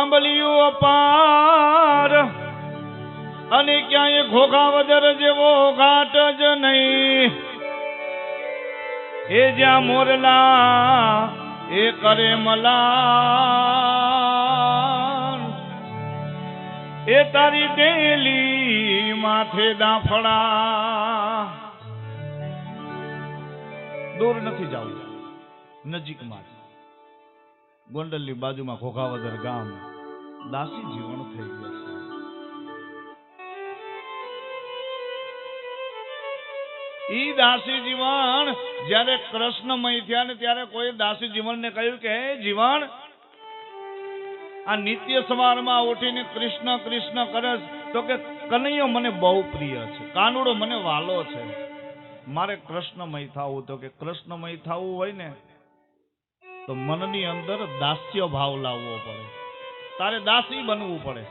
આંબલિયું અપાર. અને ક્યાંય ઘોઘા વદર જેવો ઘાટ જ નહીં. એ જ્યાં મોરલા, એ કરે મલા એ તારી ડેલી માથે દાફડા. દૂર નથી જવું. નજીકમાં જ. ગોંડલની બાજુમાં ખોખાવદર ગામ. દાસી જીવન થઈ ગયું છે. ઈ દાસી જીવન જ્યારે કૃષ્ણમય થયા ને ત્યારે કોઈ દાસી જીવનને કહ્યું કે જીવન, આ નિત્ય સવારમાં ઉઠીને કૃષ્ણ કૃષ્ણ કરે તો કે, કનૈયો મને બહુ પ્રિય છે, કાનુડો મને વાલો છે. મારે કૃષ્ણમય થવું, તો કે કૃષ્ણમય થવું હોય ને, તો મનની અંદર દાસ્ય ભાવ લાવવો પડે. તારે દાસી બનવું પડે.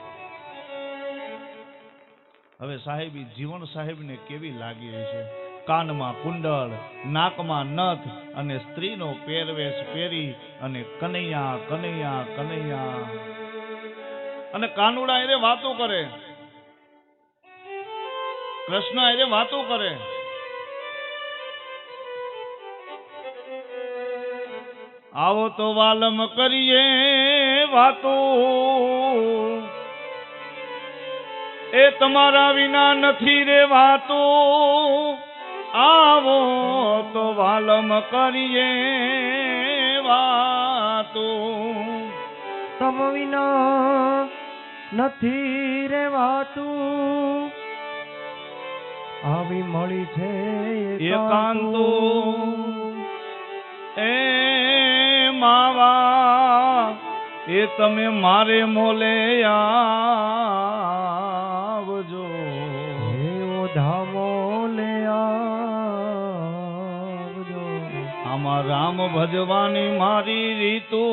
હવે સાહેબી, જીવન સાહેબને કેવી લાગી છે? કાનમાં કુંડળ, નાકમાં નથ અને સ્ત્રીનો પહેરવેશ પહેરી અને કનૈયા કનૈયા કનૈયા. અને કાનુડા એને વાતો કરે. કૃષ્ણ એને વાતો કરે. આવો તો વાલમ કરીએ. વાતો. એ તમારા વિના નથી રે વાતો. આવો તો વાલમ કરીએ વાતો. તમ વિના નથી રેવાતું આવી મળી છે એકાંતો. એ માવા એ તમે મારે મોલે આવજો. એવો ધામો લે આવજો. આમાં રામ ભજવાની મારી રીતુ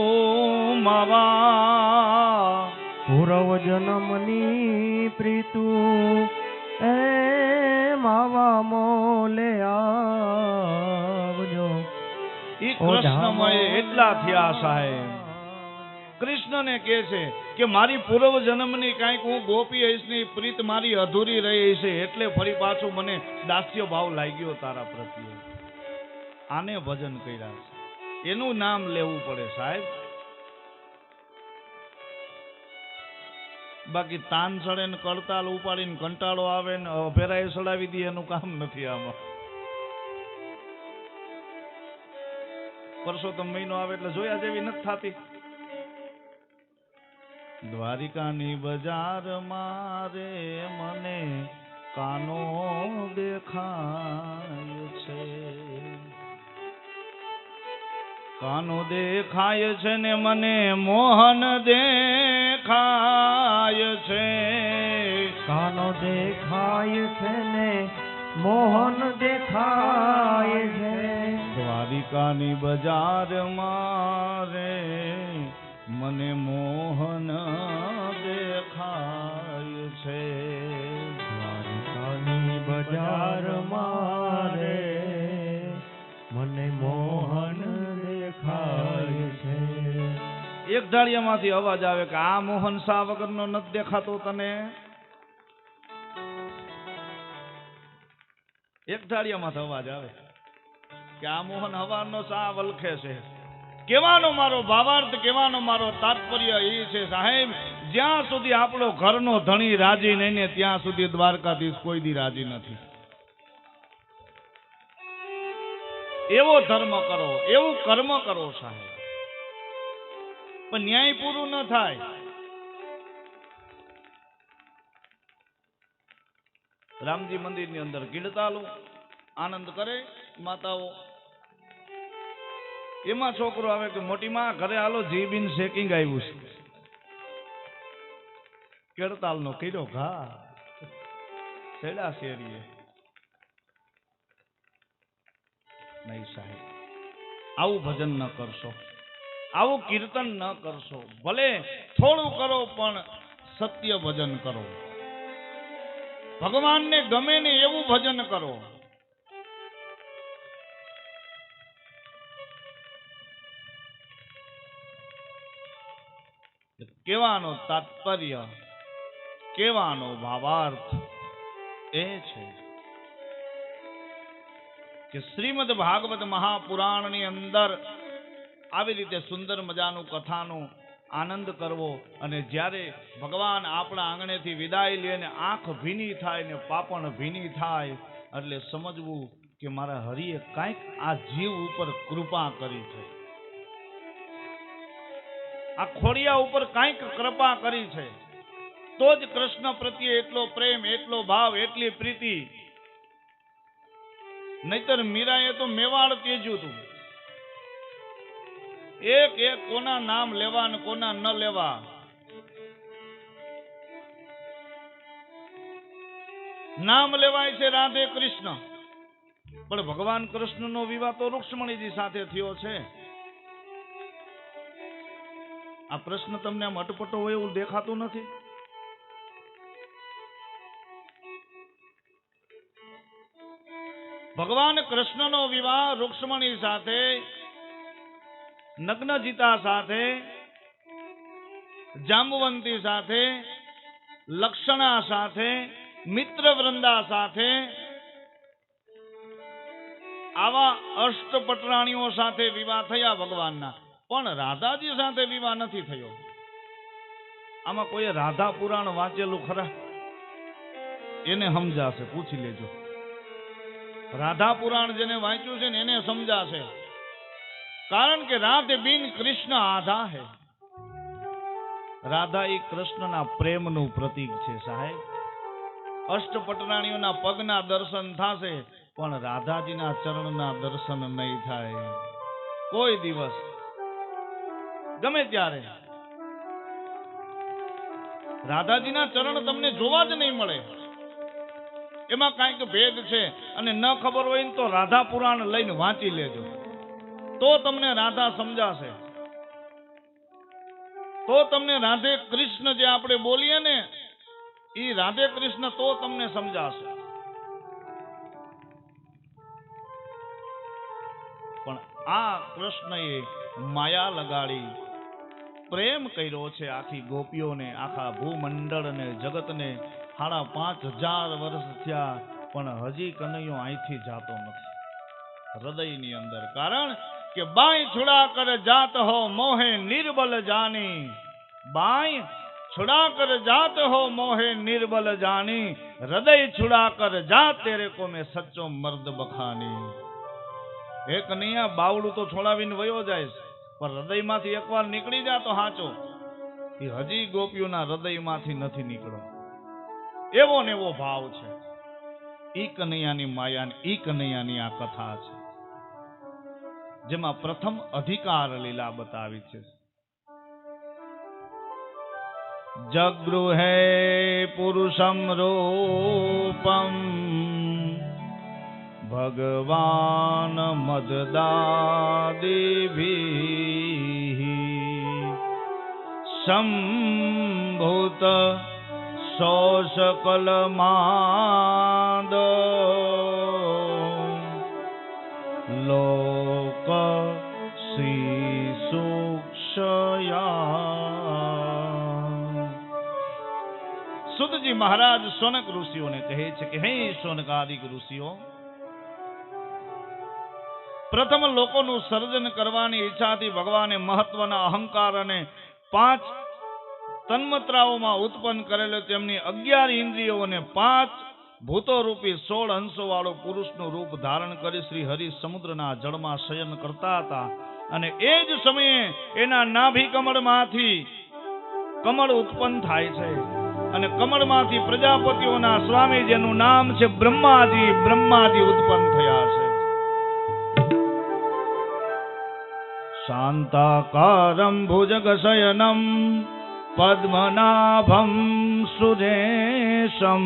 માવા. પૂરવ જન્મની પ્રીતુ એ માવા મોલે આવજો. ઈ કૃષ્ણમય એટલા થયા સાહેબ. કૃષ્ણને કહે છે કે મારી પૂર્વ જન્મની કાંઈક હું ગોપી હઈશની પ્રીત મારી અધૂરી રહી છે એટલે ફરી પાછું મને દાસ્ય ભાવ લાગ્યો તારા પ્રત્યે. આને ભજન કર્યા છે. એનું નામ લેવું પડે સાહેબ. બાકી તાન સડે ને કડતાલ ઉપાડીને કંટાળો આવે ને અભેરાએ ચડાવી દે, એનું કામ નથી આમાં. પરસોત્તમ મહિનો આવે એટલે જોયા જેવી નથી થતી. દ્વારિકાની બજાર મારે મને કાનો દેખાય છે. કાનો દેખાય છે ને મને મોહન દેખાય છે. કાનો દેખાય છે ને મોહન દેખાય છે. દ્વારિકાની બજાર મારે મને મોહન દેખાય છે. દ્વારિકાની બજાર મારે મને મોહન દેખાય છે. એક ઢાળિયામાંથી અવાજ આવે કે આ મોહન શાહ વગરનો નથી દેખાતો તને. એક ઢાળિયામાંથી અવાજ આવે કે આ મોહન હવાનો શાહ વલખે છે. કેવાનો મારો ભાવાર્થ કહેવાનો મારો તાત્પર્ય એ છે સાહેબ, જ્યાં સુધી આપણો ઘરનો ધણી રાજી નહીં ને ત્યાં સુધી દ્વારકાધીશ કોઈ દી રાજી નથી. એવો ધર્મ કરો, એવું કર્મ કરો સાહેબ. પણ ન્યાય પૂરું ન થાય. રામજી મંદિરની અંદર ગીડતાલો, આનંદ કરે માતાઓ. એમાં છોકરો આવે કે મોટી માં ઘરે હાલો જીબીન શેકિંગ આવ્યું છે. કેડતાલ નો કર્યો ઘા. છેડા શેરીએ. નહીં સાહેબ, આવું ભજન ન કરશો. આવું કીર્તન ન કરશો. ભલે થોડું કરો, પણ સત્ય ભજન કરો. ભગવાનને ગમે ને એવું ભજન કરો. કહેવાનો તાત્પર્ય, કહેવાનો ભાવાર્થ એ છે કે શ્રીમદ ભાગવત મહાપુરાણની અંદર આવી રીતે સુંદર મજાનું કથાનું આનંદ કરવો અને જ્યારે ભગવાન આપણા આંગણેથી વિદાય લે ને આંખ ભીની થાય ને પાપણ ભીની થાય, એટલે સમજવું કે મારા હરિએ કાંઈક આ જીવ ઉપર કૃપા કરી છે. આ ખોડિયા ઉપર કાંઈક કૃપા કરી છે. તો જ કૃષ્ણ પ્રત્યે એટલો પ્રેમ, એટલો ભાવ, એટલી પ્રીતિ. નહીતર મીરાએ તો મેવાડ તેજ્યું હતું એક એક કોના નામ લેવા ને કોના ન લેવા. નામ લેવાય છે રાધે કૃષ્ણ. પણ ભગવાન કૃષ્ણનો વિવાહ તો રૂક્ષ્મણીજી સાથે થયો છે. આ પ્રશ્ન તમને આમ અટપટો હોય એવું દેખાતું નથી? ભગવાન કૃષ્ણનો વિવાહ રૂક્ષ્મણી સાથે, નગ્નજીતા સાથે, જાંબુવંતી સાથે, લક્ષણા સાથે મિત્ર વૃંદા સાથે, આવા અષ્ટપટરાણીઓ સાથે વિવાહ થયા ભગવાનના. પણ રાધાજી સાથે વિવાહ નથી થયો. આમાં કોઈ રાધા પુરાણ વાંચેલું ખરા? એને સમજાશે, પૂછી લેજો. રાધા પુરાણ જેને વાંચ્યું છે ને એને સમજાશે. કારણ કે રાધે બિન કૃષ્ણ આધા હે. રાધા એ કૃષ્ણના પ્રેમનું પ્રતીક છે સાહેબ. અષ્ટપટરાણીઓના પગના દર્શન થશે, પણ રાધાજીના ચરણના દર્શન નહીં થાય. કોઈ દિવસ ગમે ત્યારે. રાધાજીના ચરણ તમને જોવા જ નહીં મળે. એમાં કાંઈક ભેદ છે અને ન ખબર હોય તો રાધા પુરાણ લઈને વાંચી લેજો. તો તમને રાધા સમજાશે. તો તમને રાધે કૃષ્ણ જે આપણે બોલીએ ને, એ રાધે કૃષ્ણ તો તમને સમજાશે. પણ આ કૃષ્ણએ માયા લગાડી. પ્રેમ કર્યો છે આખી ગોપીઓને, આખા ભૂમંડળને જગતને. સાડા પાંચ હજાર વર્ષ થયા, પણ હજી કનૈયો અહીંથી જાતો નથી. હૃદયની અંદર. કારણ કે બાઈ છુડા જાત હો મોહે નિર્બલ જાની. બાઈ છુડા કર જાત હો મોહે નિર્બલ જાની. હૃદય છુડા કર જાત તેરે કો મેં સચ્ચો મર્દ બખાની. એ કનૈયા બાવડું તો છોડાવીને વયો જાય છે. પણ હૃદયમાંથી એકવાર નીકળી જા તો સાચો એ હજી ગોપીઓના હૃદયમાંથી નથી નીકળો. એવો ને એવો ભાવ છે. ઈ કનૈયાની માયાની ઈ કનૈયાની આ કથા છે. જેમાં પ્રથમ અધિકાર લીલા બતાવી છે. જગૃહે પુરુષમ રૂપમ ભગવાન મદદાદેવી સંભૂત શોષકલમાદ. લોક શિશુક્ષયા. સુતજી મહારાજ સોનક ઋષિઓને કહે છે કે, હે સોનકાદિક ઋષિઓ પ્રથમ લોકોનું સર્જન કરવાની ઈચ્છાથી ભગવાને મહત્વના અહંકાર અને પાંચ તન્મત્રાઓમાં ઉત્પન્ન કરેલો તેમની અગિયાર ઇન્દ્રિયોને પાંચ ભૂતો રૂપી સોળ અંશો વાળો પુરુષનું રૂપ ધારણ કરી શ્રી હરિ સમુદ્રના જળમાં શયન કરતા હતા. અને એ જ સમયે એના નાભી કમળમાંથી કમળ ઉત્પન્ન થાય છે. અને કમળમાંથી પ્રજાપતિઓના સ્વામી જેનું નામ છે બ્રહ્માજી. બ્રહ્માજી ઉત્પન્ન થયા છે. ભુજગશયનમ પદ્મનાભમ સુરેશમ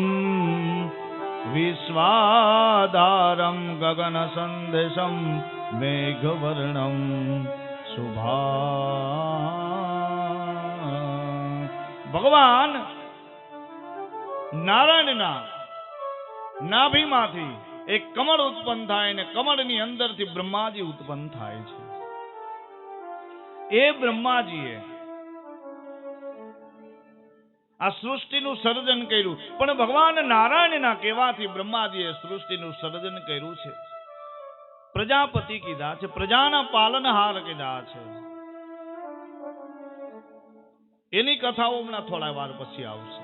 વિશ્વાધારમ ગગન સંદેશમ મેઘવર્ણમ શુભા ભગવાન નારાયણના નાભીમાંથી એક કમળ ઉત્પન્ન થાય ને કમળની અંદરથી બ્રહ્માજી ઉત્પન્ન થાય છે. એ બ્રહ્માજીએ આ સૃષ્ટિનું સર્જન કર્યું. પણ ભગવાન નારાયણના કહેવાથી બ્રહ્માજીએ સૃષ્ટિનું સર્જન કર્યું છે. પ્રજાપતિ કીધા છે, પ્રજાના પાલનહાર કીધા છે. એની કથાઓ હમણાં થોડા વાર પછી આવશે.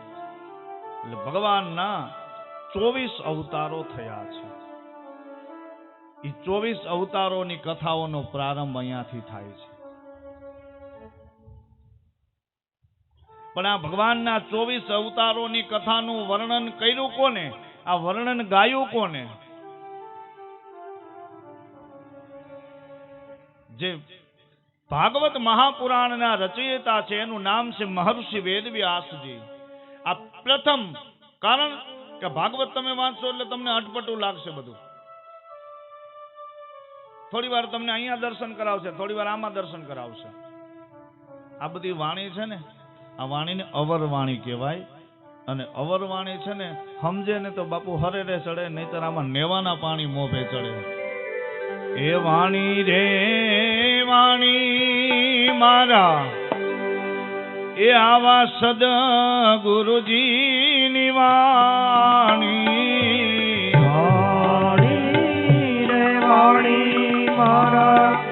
એટલે ભગવાનના ચોવીસ અવતારો થયા છે. એ ચોવીસ અવતારોની કથાઓનો પ્રારંભ અહીંયાથી થાય છે. પણ આ ભગવાનના ચોવીસ અવતારોની કથાનું વર્ણન કર્યું કોને? આ વર્ણન ગાયું કોને? જે ભાગવત મહાપુરાણના રચયિતા છે, એનું નામ છે મહર્ષિ વેદવ્યાસજી. આ પ્રથમ કારણ કે ભાગવત તમે વાંચશો એટલે તમને અટપટું લાગશે બધું. થોડી વાર તમને અહીંયા દર્શન કરાવશે, થોડી વાર આમાં દર્શન કરાવશે. આ બધી વાણી છે ને આ વાણીને અવરવાણી કહેવાય. અને અવરવાણી છે ને, સમજે ને તો બાપુ હરે રે ચડે, નહીતર આમાં નેવાના પાણી મોભે ચડે. એ વાણી રે, વાણી મારા. એ આવા સદ ગુરુજીની વાણી. વાણી વાણી મારા.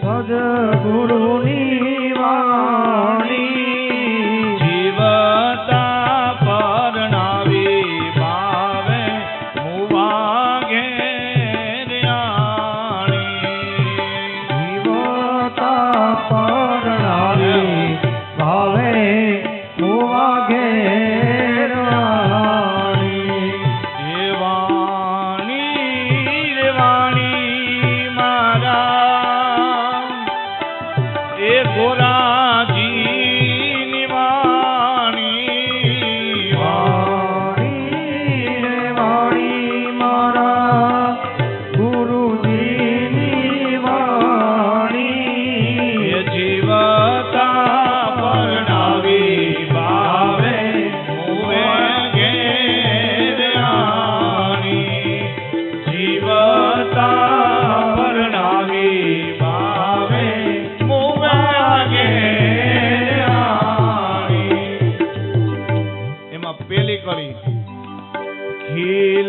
સદગુરુની વાણી.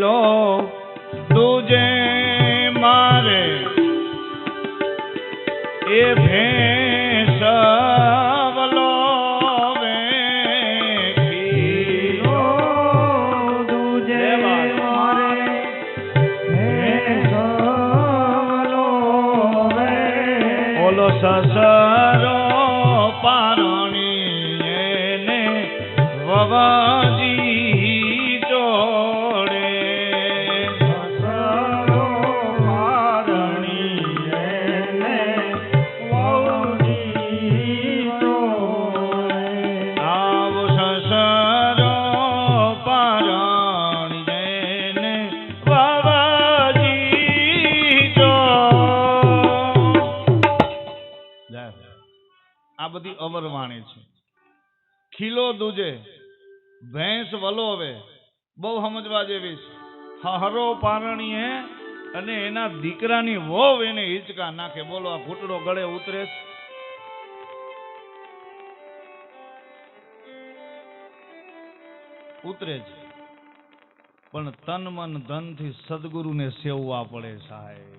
ખીલો તુજે મારે એ ભેંસ સસરો બધી અવરવાણી છે. ખીલો દૂજે, ભેંસ વલોવે બહુ સમજવા જેવી છે. હરો પારણીએ અને એના દીકરાની વહુ એને હિંચકા નાખે. બોલો, આ ઘૂંટડો ગળે ઉતરે છે? ઉતરે છે. પણ તન મન ધનથી સદગુરુને સેવવા પડે સાહેબ.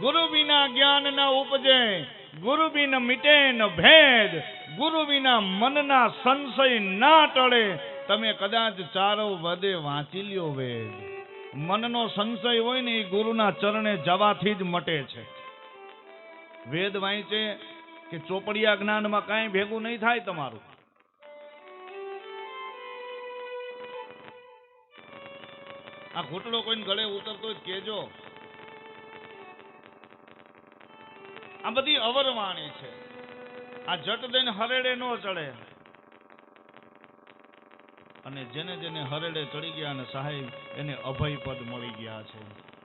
ગુરુ વિના જ્ઞાન ના ઉપજે ગુરુ બિન મિટે ન ભેદ ગુરુ વિના મનના સંશય ના ટળે. તમે કદાચ ચારો વદે વાંચી લ્યો વેદ. મનનો સંશય હોય ને એ ગુરુના ચરણે જવાથી જ મટે છે. વેદ વાંચે કે ચોપડિયા જ્ઞાનમાં કાંઈ ભેગું નહીં થાય તમારું? આ ઘૂંટડો કોઈને ગળે ઉતરતો જ કેજો આ બધી અવરવાણી છે. આ જટ દઈને હરેડે નો ચડે. અને જેને જેને હરેડે ચડી ગયા અને સાહેબ, એને અભય પદ મળી ગયા છે.